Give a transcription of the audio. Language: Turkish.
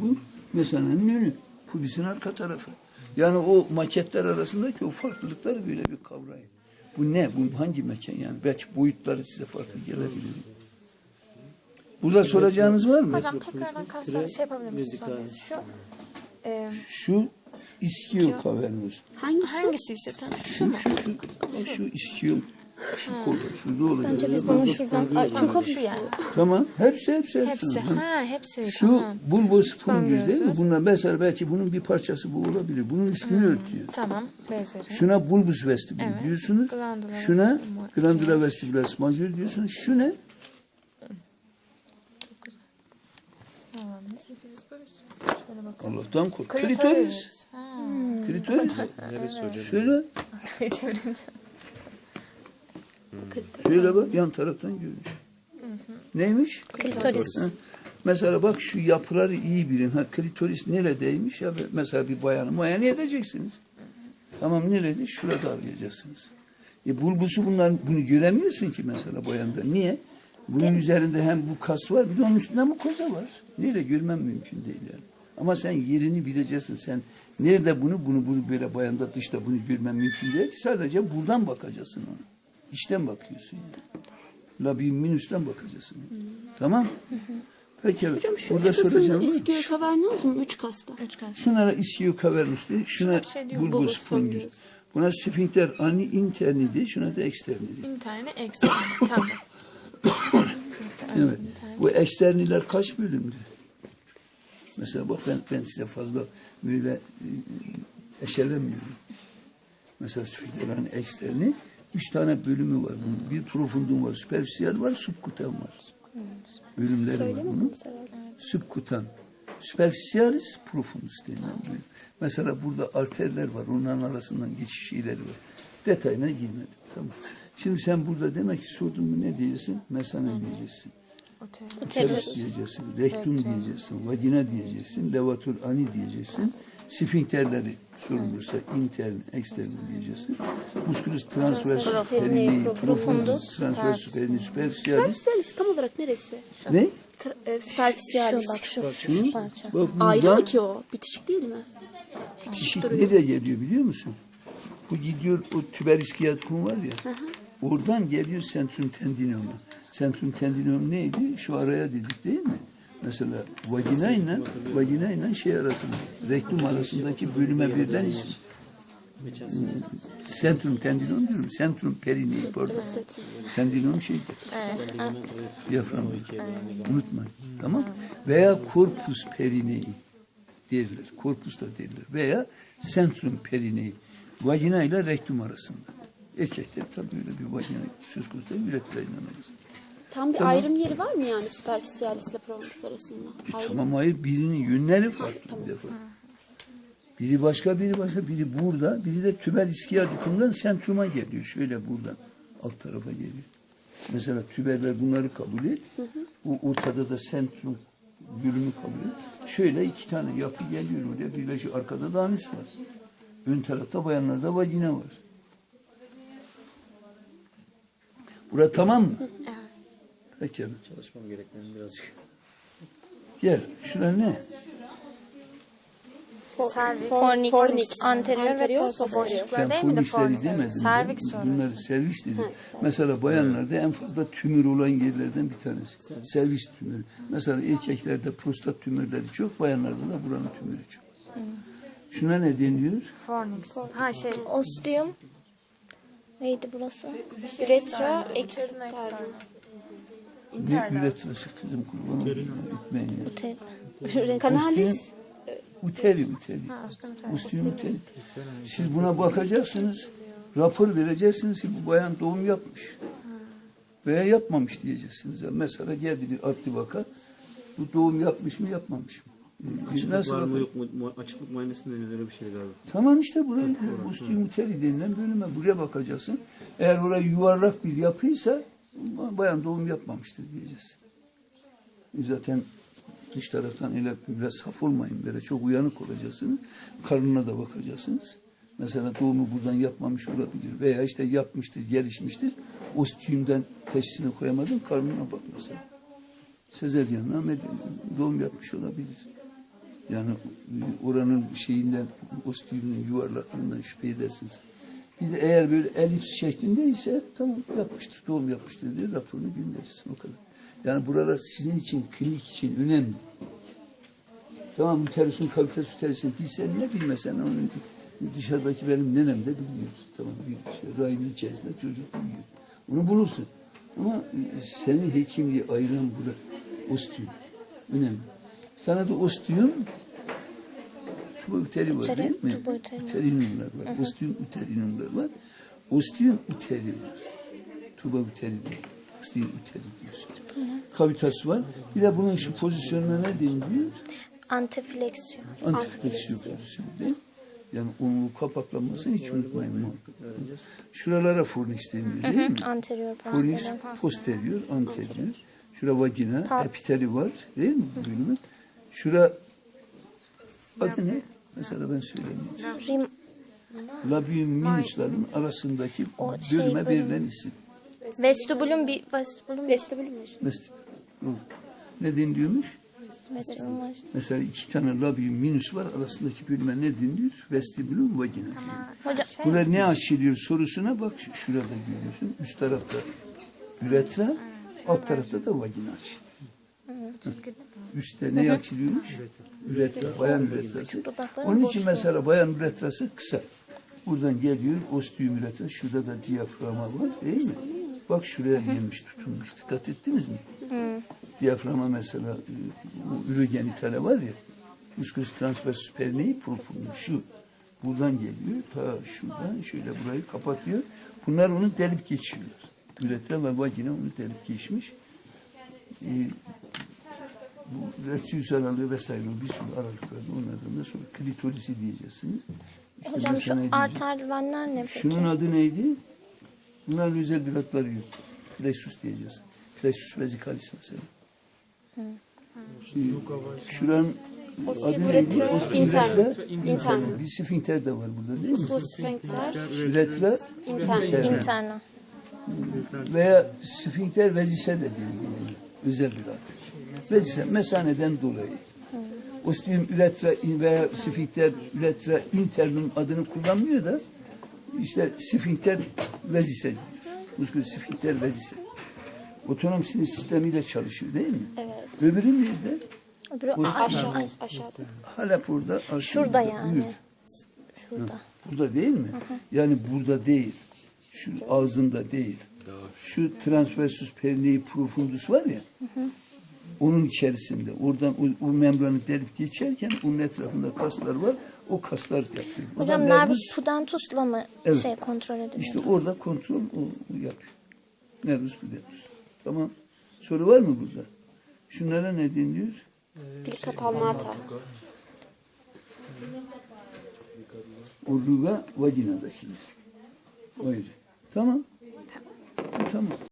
Bu mesanenin önü. Kulisin arka tarafı. Yani o maketler arasındaki o farklılıkları böyle bir kavrayın. Bu ne? Bu hangi mekan yani? Belki boyutları size farklı gelebilir. Burada soracağınız var mı? Hocam tekrardan karşılar şey yapabilir misiniz? Şu e, Şu İskio kavernus. Hangisi? hangisi işte tam şu mu? Şu, şu, bak şu İskio. Şu kolu. Şurada olacak. Biz bunu şuradan Ay, tamam şu yani. Tamam. Hepsi hepsi hepsi. Hepsi. Hı. Ha hepsi. Şu tamam. bulbos fungus değil mi? Bunlar mesela belki bunun bir parçası bu olabilir. Bunun üstünü örtüyor. Tamam. Bezeri. Şuna bulbus vestibül Evet. diyorsunuz. Glandula Şuna vestibularis glandula vestibularis major diyorsunuz. Şu ne? Tamam. Şöyle bakalım. Allah'tan kork. Klitoris. Ha. Klitoris. Neresi hocam? Şöyle, Çevirince. Şöyle bak yan taraftan görünüş. Neymiş? Klitoris. Ha. Mesela bak şu yapıları iyi bilin. Ha klitoris neredeymiş ya mesela bir bayanı muayene edeceksiniz. Tamam nerede? Şurada arayacaksınız. E bulbusu bunlar bunu göremiyorsun ki mesela bayanda. Niye? Bunun üzerinde hem bu kas var bir de onun üstünde mukoza var. Nerede görmem mümkün değil yani. Ama sen yerini bileceksin. Sen nerede bunu bunu bunu böyle bayanda dışta bunu görmen mümkün değil. Sadece buradan bakacaksın ona. İçten bakıyorsun yani. Labiyin minüsten bakacaksın. Tamam? Peki. Hocam şu Burada üç soracağım iskio kavernoz mu? Üç kasta. Üç kez. Şunlara ischio cavernus diyor. Şuna şey diyor. Buna sphincter ani interni diye, şuna da externi diye. İnterne eksen. tamam. Evet. Bu eksterniler kaç bölümdü? Mesela bak ben, ben size fazla böyle e, eşelemiyorum. Mesela sphincter ani eksterni üç tane bölümü var bunun. Bir profundum var, superficial var, subkutan var. Bölümleri var bunun. Subkutan. Superficialis profundus denilen bölüm. Mesela burada arterler var. Onların arasından geçiş şeyleri var. Detayına girmedim. Tamam. Şimdi sen burada demek ki sordun mu ne diyeceksin? Mesane diyeceksin. Uterus diyeceksin, rektum diyeceksin, vagina diyeceksin, levator ani diyeceksin. Sfinkterleri sorulursa intern, extern diyeceksin. Musculus transversus perineum, profundus, transversus perineum, superficialis. Superficialis tam olarak neresi? Ne? Tra- e, Superficialis. bak şu. Şu, parça. bak Ayrı buradan mı ki o? Bitişik değil mi? Bitişik nereye geliyor biliyor musun? Bu gidiyor o tüberiskiyatkum var ya. Oradan geliyor sentrum tendinoma. Sentrum tendinoma neydi? Şu araya dedik değil mi? Mesela vagina ile vagina ile şey arasında, rektum arasındaki bölüme verilen isim. Sentrum tendinom diyorum. Sentrum perineum pardon. Tendinom şeydir. Diyafram. Unutmayın. Tamam. Veya corpus perineum derler. Korpus da derler. Veya sentrum perineum. Vagina ile rektum arasında. Erkekler tabii öyle bir vagina söz konusu değil. Üretilen arasında. Tam bir ayrım yeri var mı yani superficialis ile profundus arasında? E Ayrım. tamam hayır birinin yönleri farklı bir defa. Biri başka biri başka biri burada biri de tüber iskiyadikumdan sentruma geliyor. Şöyle buradan alt tarafa geliyor. Mesela tüberler bunları kabul et. Bu ortada da sentrum bölümü kabul et. Şöyle iki tane yapı geliyor oraya birleşiyor. Arkada da anüs var. Ön tarafta bayanlarda vagina var. Bura tamam mı? Peki. Çalışmam gerektiğini birazcık. Gel. Şura ne? Cervix. Fornix, fornix, Anterior ve anterior, posterior. posterior. Sen değil miydi polisleri fornix? demedin. Sorusu. Bunları servis dedi. Mesela bayanlarda en fazla tümör olan yerlerden bir tanesi. Servis tümörü. Mesela erkeklerde prostat tümörleri çok, bayanlarda da buranın tümörü çok. Şuna ne deniyor? Fornix. Ha şey. Ostium. Neydi burası? Üretra externum. Ne üretilisi kızım kurban olayım ya, etmeyin ya. Uter. Kanalis. Uteri, uteri. Siz buna bakacaksınız, rapor vereceksiniz ki bu bayan doğum yapmış. Veya yapmamış diyeceksiniz. Yani mesela geldi bir adli vaka, bu doğum yapmış mı yapmamış mı? Ee, Açıklık nasıl var mı yok mu? Mu- Açıklık muayenesi mi deniyor öyle bir şey galiba. Tamam işte buraya Ustium uteri denilen bölüme buraya bakacaksın. Eğer oraya yuvarlak bir yapıysa bayan doğum yapmamıştır diyeceğiz. Zaten dış taraftan öyle biraz saf olmayın böyle çok uyanık olacaksınız. Karnına da bakacaksınız. Mesela doğumu buradan yapmamış olabilir veya işte yapmıştır, gelişmiştir. Ostium'dan teşhisini koyamadın karnına bak mesela. Sezeryanla doğum yapmış olabilir. Yani oranın şeyinden, ostium'un yuvarlaklığından şüphe edersiniz. Bir de eğer böyle elips şeklindeyse tamam yapmıştır, doğum yapmıştır diye raporunu gönderirsin o kadar. Yani buralar sizin için, klinik için önemli. Tamam uterusun kavitesi uterusun bilsen ne bilmesen onu dışarıdaki benim nenem de biliyoruz. Tamam bir şey, rahmin içerisinde çocuk büyüyor. Onu bulursun. Ama e, senin hekimliği ayıran burada ostium. Önemli. Bir tane de ostium tuba uteri var değil mi? Uterinumlar var. Ostium uterinumlar var. Ostium uteri var. Tuba uteri değil. Ostium uteri diyorsun. Kavitas var. Bir de bunun şu pozisyonuna ne deniliyor? Antefleksiyon. Antifleksiyon pozisyonu değil. Yani onun kapaklanmasını hiç unutmayın muhakkak. Şuralara fornix deniyor değil mi? Anterior Fornix posterior. posterior, anterior. Şura vagina, epiteli var değil mi? bölümün? Şura adı ne? Mesela ben söylemiyorum. Rim, Labium minusların arasındaki O şey bölüme bölüm. verilen isim. vestibulum bir vestibulum Vestibülmüş. Mesela, doğru. ne deniliyormuş? Mesela iki tane labium minus var arasındaki bölüme ne deniliyor? Vestibulum vagina. Hocam Bunlar ne açılıyor sorusuna bak şu- şurada görüyorsun. Üst tarafta üretra, alt tarafta da vagina açılıyor. Üstte ne açılıyormuş? Üretra, bayan üretrası. Onun için mesela bayan üretrası kısa. Buradan geliyor ostium üretra. Şurada da diyaframa var değil mi? Bak şuraya gelmiş tutunmuş. Dikkat ettiniz mi? Diyaframa mesela e, bu ürogenitale var ya. Musculus transversus perinei profundum. Şu buradan geliyor. Ta şuradan şöyle burayı kapatıyor. Bunlar onu delip geçiyorlar. Üretra ve vagina onu delip geçmiş. E, bu retiyüs aralığı vesaire bir sürü aralıklarda onlardan da sonra klitorisi diyeceksiniz. İşte hocam şu arter venler ne peki? Şunun adı neydi? Bunların özel bir adları yok. Plexus diyeceğiz. Plexus vesicalis mesela. Ee, Şuranın adı neydi? Osteoüretra interna. Bir sfinkter de var burada değil mi? Sphinkter. Üretra interna. Interna. veya sfinkter vezise de deniyor. Özel bir ad. Vezise mesaneden dolayı. Ostium üretra veya sfinkter üretra internum adını kullanmıyor da işte sfinkter vezise diyor. Muskul sfinkter vezise. Otonom sinir sistemiyle çalışıyor değil mi? Evet. Öbürü nerede? Öbürü aşağı. Aşağıda. Hala burada. aslında Şurada buyur. yani. Şurada. Burada değil mi? Yani burada değil. Şu ağzında değil. Şu transversus perinei profundus var ya. Onun içerisinde. Oradan o, o membranı delip geçerken onun etrafında kaslar var. O kaslar yapıyor. O Hocam nervus- nervus pudentus'la mı Evet. şey kontrol ediliyor? İşte orada kontrol o, o yapıyor. Nervus pudendus. Tamam. Soru var mı burada? Şunlara ne deniliyor? Plica palmata. Urruga vaginadakiniz. Öyle. Tamam. Tamam.